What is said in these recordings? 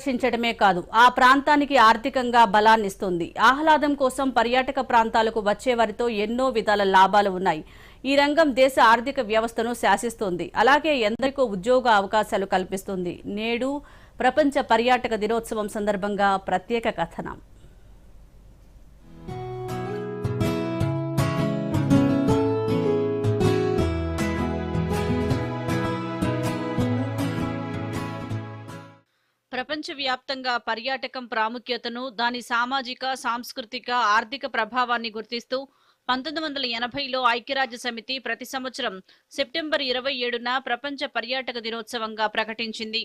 ఆకర్షించడమే కాదు ఆ ప్రాంతానికి ఆర్థికంగా బలాన్నిస్తుంది. ఆహ్లాదం కోసం పర్యాటక ప్రాంతాలకు వచ్చేవారితో ఎన్నో విధాల లాభాలు ఉన్నాయి. ఈ రంగం దేశ ఆర్థిక వ్యవస్థను శాసిస్తుంది. అలాగే ఎందరికో ఉద్యోగ అవకాశాలు కల్పిస్తుంది. నేడు ప్రపంచ పర్యాటక దినోత్సవం సందర్భంగా ప్రత్యేక కథనం. ప్రపంచవ్యాప్తంగా పర్యాటకం ప్రాముఖ్యతను దాని సామాజిక సాంస్కృతిక ఆర్థిక ప్రభావాన్ని గుర్తిస్తూ పంతొమ్మిది వందల ఎనభైలో ఐక్యరాజ్య సమితి ప్రతి సంవత్సరం సెప్టెంబర్ ఇరవై ఏడున ప్రపంచ పర్యాటక దినోత్సవంగా ప్రకటించింది.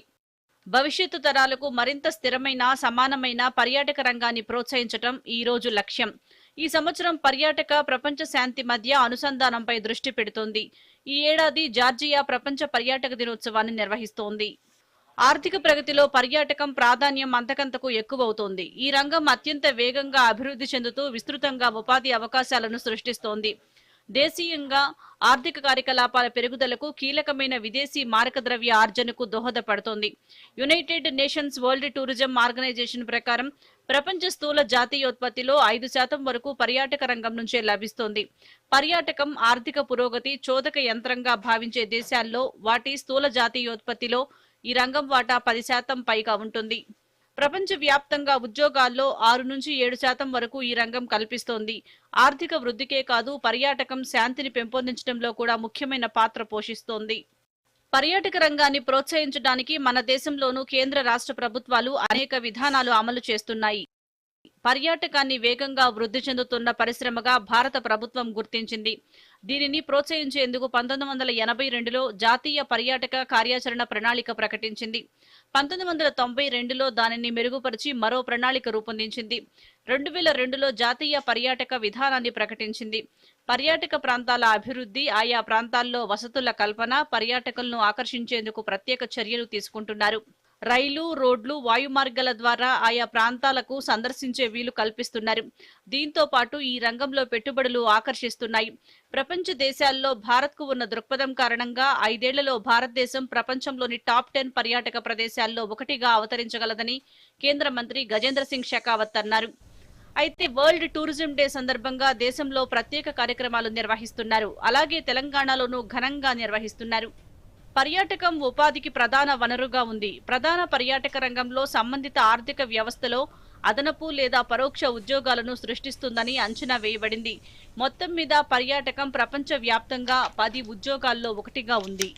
భవిష్యత్తు తరాలకు మరింత స్థిరమైన సమానమైన పర్యాటక రంగాన్ని ప్రోత్సహించటం ఈ రోజు లక్ష్యం. ఈ సంవత్సరం పర్యాటక ప్రపంచ శాంతి మధ్య అనుసంధానంపై దృష్టి పెడుతోంది. ఈ ఏడాది జార్జియా ప్రపంచ పర్యాటక దినోత్సవాన్ని నిర్వహిస్తోంది. ఆర్థిక ప్రగతిలో పర్యాటకం ప్రాధాన్యం అంతకంతకు ఎక్కువవుతోంది. ఈ రంగం అత్యంత వేగంగా అభివృద్ధి చెందుతూ విస్తృతంగా ఉపాధి అవకాశాలను సృష్టిస్తోంది. దేశీయంగా ఆర్థిక కార్యకలాపాల పెరుగుదలకు కీలకమైన విదేశీ మారకద్రవ్య ఆర్జనకు దోహదపడుతోంది. United Nations World Tourism Organization ప్రకారం ప్రపంచ స్థూల జాతీయోత్పత్తిలో ఐదు శాతం వరకు పర్యాటక రంగం నుంచే లభిస్తోంది. పర్యాటకం ఆర్థిక పురోగతి చోదక యంత్రంగా భావించే దేశాల్లో వాటి స్థూల జాతీయోత్పత్తిలో ఈ రంగం వాటా పది శాతం పైగా ఉంటుంది. ప్రపంచ వ్యాప్తంగా ఉద్యోగాల్లో ఆరు నుంచి ఏడు శాతం వరకు ఈ రంగం కల్పిస్తోంది. ఆర్థిక వృద్ధికే కాదు పర్యాటకం శాంతిని పెంపొందించడంలో కూడా ముఖ్యమైన పాత్ర పోషిస్తోంది. పర్యాటక రంగాన్ని ప్రోత్సహించడానికి మన దేశంలోనూ కేంద్ర రాష్ట్ర ప్రభుత్వాలు అనేక విధానాలు అమలు చేస్తున్నాయి. పర్యాటకాన్ని వేగంగా వృద్ధి చెందుతున్న పరిశ్రమగా భారత ప్రభుత్వం గుర్తించింది. దీనిని ప్రోత్సహించేందుకు పంతొమ్మిది వందల ఎనభై రెండులో జాతీయ పర్యాటక కార్యాచరణ ప్రణాళిక ప్రకటించింది. పంతొమ్మిది వందల తొంభై రెండులో దానిని మెరుగుపరిచి మరో ప్రణాళిక రూపొందించింది. రెండు వేల రెండులో జాతీయ పర్యాటక విధానాన్ని ప్రకటించింది. పర్యాటక ప్రాంతాల అభివృద్ధి ఆయా ప్రాంతాల్లో వసతుల కల్పన పర్యాటకులను ఆకర్షించేందుకు ప్రత్యేక చర్యలు తీసుకుంటున్నారు. రైలు రోడ్లు వాయుమార్గాల ద్వారా ఆయా ప్రాంతాలకు సందర్శించే వీలు కల్పిస్తున్నారు. దీంతో పాటు ఈ రంగంలో పెట్టుబడులు ఆకర్షిస్తున్నాయి. ప్రపంచ దేశాల్లో భారత్కు ఉన్న దృక్పథం కారణంగా ఐదేళ్ళలో భారతదేశం ప్రపంచంలోని టాప్ టెన్ పర్యాటక ప్రదేశాల్లో ఒకటిగా అవతరించగలదని కేంద్ర మంత్రి గజేంద్ర సింగ్ షెకావత్ అన్నారు. అయితే వరల్డ్ టూరిజం డే సందర్భంగా దేశంలో ప్రత్యేక కార్యక్రమాలు నిర్వహిస్తున్నారు. అలాగే తెలంగాణలోనూ ఘనంగా నిర్వహిస్తున్నారు. పర్యాటకం ఉపాధికి ప్రధాన వనరుగా ఉంది. ప్రధాన పర్యాటక రంగంలో సంబంధిత ఆర్థిక వ్యవస్థలో అదనపు లేదా పరోక్ష ఉద్యోగాలను సృష్టిస్తుందని అంచనా వేయబడింది. మొత్తం మీద పర్యాటకం ప్రపంచ వ్యాప్తంగా పది ఉద్యోగాల్లో ఒకటిగా ఉంది.